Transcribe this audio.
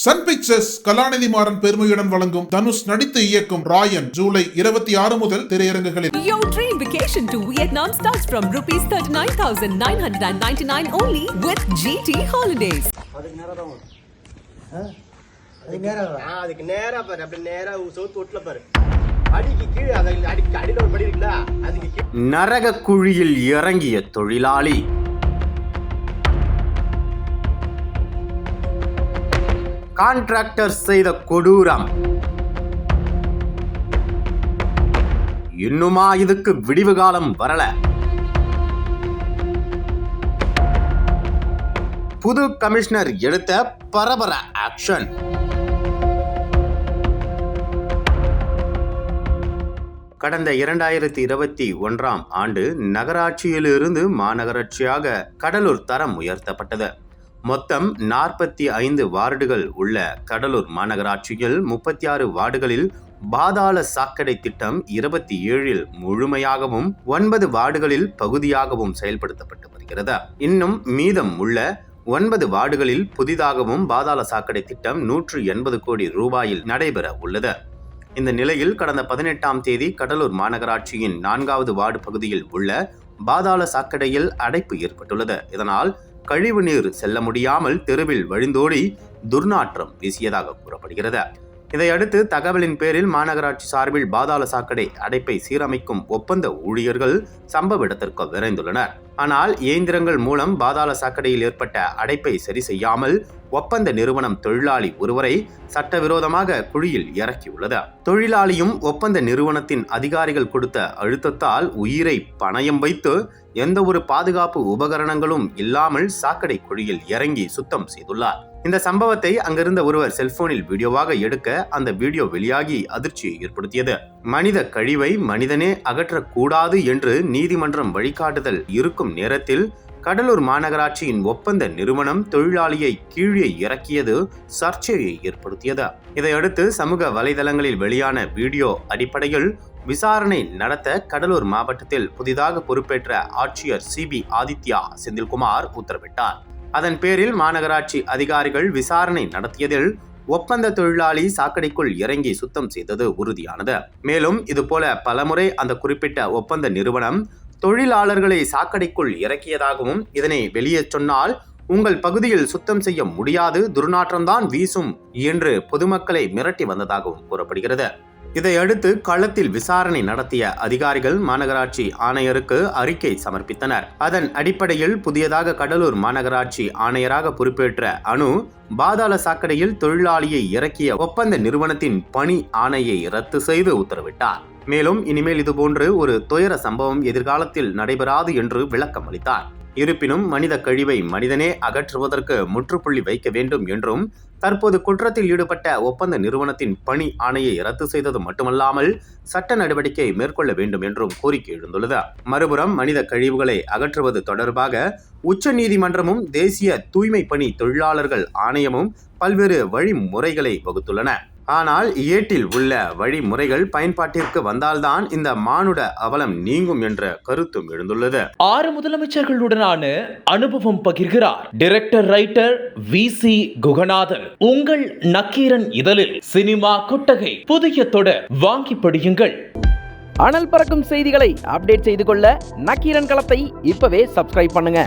Sun pictures கலாநிதி மாறன் பெருமையுடன் வழங்கும் தனுஷ் நடித்து இயக்கும் ராயன் ஜூலை இருபத்தி ஆறு முதல் திரையரங்குகளில் Your dream vacation to Vietnam starts from rupees 39,999 only with GT Holidays. அதுக்கு நேரா தான் வரும். அதுக்கு நேரம் ஆ, அதுக்கு நேரா பாரு. அப்படி நேரா சோத்து ஒட்டுல பாரு. அடிக்கு கீழே அதை அடிக்கு அடியில் ஒரு படி இருக்குல்ல அதுக்கு நரக குழியில் இறங்கிய தொழிலாளி. கான்ட்ராக்டர் செய்த கொடூரம். இன்னுமா இதுக்கு விடிவு காலம் வரல. புது கமிஷனர் எடுத்த பரபர ஆக்ஷன் கடந்த இரண்டாயிரத்தி இருபத்தி ஒன்றாம் ஆண்டு நகராட்சியிலிருந்து மாநகராட்சியாக கடலூர் தரம் உயர்த்தப்பட்டது. மொத்தம் நாற்பத்தி ஐந்து வார்டுகள் உள்ள கடலூர் மாநகராட்சியில் முப்பத்தி ஆறு வார்டுகளில் பாதாள சாக்கடை திட்டம் இருபத்தி ஏழில் முழுமையாகவும் ஒன்பது வார்டுகளில் பகுதியாகவும் செயல்படுத்தப்பட்டு வருகிறது. இன்னும் மீதம் உள்ள ஒன்பது வார்டுகளில் புதிதாகவும் பாதாள சாக்கடை திட்டம் நூற்று எண்பது கோடி ரூபாயில் நடைபெற உள்ளது. இந்த நிலையில் கடந்த பதினெட்டாம் தேதி கடலூர் மாநகராட்சியின் நான்காவது வார்டு பகுதியில் உள்ள பாதாள சாக்கடையில் அடைப்பு ஏற்பட்டுள்ளது. இதனால் கழிவு நீர் செல்ல முடியாமல் தெருவில் வழிந்தோடி துர்நாற்றம் வீசியதாக கூறப்படுகிறது. இதையடுத்து தகவலின் பேரில் மாநகராட்சி சார்பில் பாதாள சாக்கடை அடைப்பை சீரமைக்கும் ஒப்பந்த ஊழியர்கள் சம்பவ இடத்திற்கு விரைந்துள்ளனர். ஆனால் இயந்திரங்கள் மூலம் பாதாள சாக்கடையில் ஏற்பட்ட அடைப்பை சரி செய்யாமல் ஒப்பந்த நிறுவனம் தொழிலாளி ஒருவரை சட்டவிரோதமாக குழியில் இறக்கியுள்ளது. தொழிலாளியும் ஒப்பந்த நிறுவனத்தின் அதிகாரிகள் கொடுத்த அழுத்தத்தால் உயிரை பணயம் வைத்து எந்த ஒரு பாதுகாப்பு உபகரணங்களும் இல்லாமல் சாக்கடை குழியில் இறங்கி சுத்தம் செய்துள்ளார். இந்த சம்பவத்தை அங்கிருந்த ஒருவர் செல்போனில் வீடியோவாக எடுக்க அந்த வீடியோ வெளியாகி அதிர்ச்சியை ஏற்படுத்தியது. மனித கழிவை மனிதனே அகற்றக்கூடாது என்று நீதிமன்றம் வழிகாட்டுதல் இருக்கும் நேரத்தில் கடலூர் மாநகராட்சியின் ஒப்பந்த நிறுவனம் தொழிலாளியை கீழே இறக்கியது சர்ச்சையை ஏற்படுத்தியது. இதையடுத்து சமூக வலைதளங்களில் வெளியான வீடியோ அடிப்படையில் விசாரணை நடத்த கடலூர் மாவட்டத்தில் புதிதாக பொறுப்பேற்ற ஆட்சியர் சிபி ஆதித்யா செந்தில்குமார் உத்தரவிட்டார். அதன் பேரில் மாநகராட்சி அதிகாரிகள் விசாரணை நடத்தியதில் ஒப்பந்த தொழிலாளி சாக்கடைக்குள் இறங்கி சுத்தம் செய்தது உறுதியானது. மேலும் இதுபோல பலமுறை அந்த குறிப்பிட்ட ஒப்பந்த நிறுவனம் தொழிலாளர்களை சாக்கடைக்குள் இறக்கியதாகவும் இதனை வெளியே சொன்னால் உங்கள் பகுதியில் சுத்தம் செய்ய முடியாது துர்நாற்றம்தான் வீசும் என்று பொதுமக்களை மிரட்டி வந்ததாகவும் கூறப்படுகிறது. இதையடுத்து களத்தில் விசாரணை நடத்திய அதிகாரிகள் மாநகராட்சி ஆணையருக்கு அறிக்கை சமர்ப்பித்தனர். அதன் அடிப்படையில் புதியதாக கடலூர் மாநகராட்சி ஆணையராக பொறுப்பேற்ற அனு பாதாள சாக்கடையில் தொழிலாளியை இறக்கிய ஒப்பந்த நிறுவனத்தின் பணி ஆணையை ரத்து செய்து உத்தரவிட்டார். மேலும் இனிமேல் இதுபோன்று ஒரு துயர சம்பவம் எதிர்காலத்தில் நடைபெறாது என்று விளக்கம் அளித்தார் இருப்பினும் மனித கழிவை மனிதனே அகற்றுவதற்கு முற்றுப்புள்ளி வைக்க வேண்டும் என்றும் தற்போது குற்றத்தில் ஈடுபட்ட ஒப்பந்த நிறுவனத்தின் பணி ஆணையை ரத்து செய்தது மட்டுமல்லாமல் சட்ட நடவடிக்கை மேற்கொள்ள வேண்டும் என்றும் கோரிக்கை எழுந்துள்ளது. மறுபுறம் மனித கழிவுகளை அகற்றுவது தொடர்பாக உச்ச நீதிமன்றமும் தேசிய தூய்மை பணி தொழிலாளர்கள் ஆணையமும் பல்வேறு வழிமுறைகளை வகுத்துள்ளன. ஆனால் ஏட்டில் உள்ள வழிமுறைகள் பயன்பாட்டிற்கு வந்தால்தான் இந்த மானுட அவலம் நீங்கும் என்ற கருத்தும் எழுந்துள்ளது. ஆறு முதலமைச்சர்களுடனான அனுபவம் பகிர்கிறார் director writer V C Guhanathan. உங்கள் நக்கீரன் இதழில் சினிமா கொட்டகை புதிய தொடர் வாங்கி படியுங்கள். அனல் பறக்கும் செய்திகளை அப்டேட் செய்து கொள்ள நக்கீரன் களத்தை இப்பவே சப்ஸ்கிரைப் பண்ணுங்க.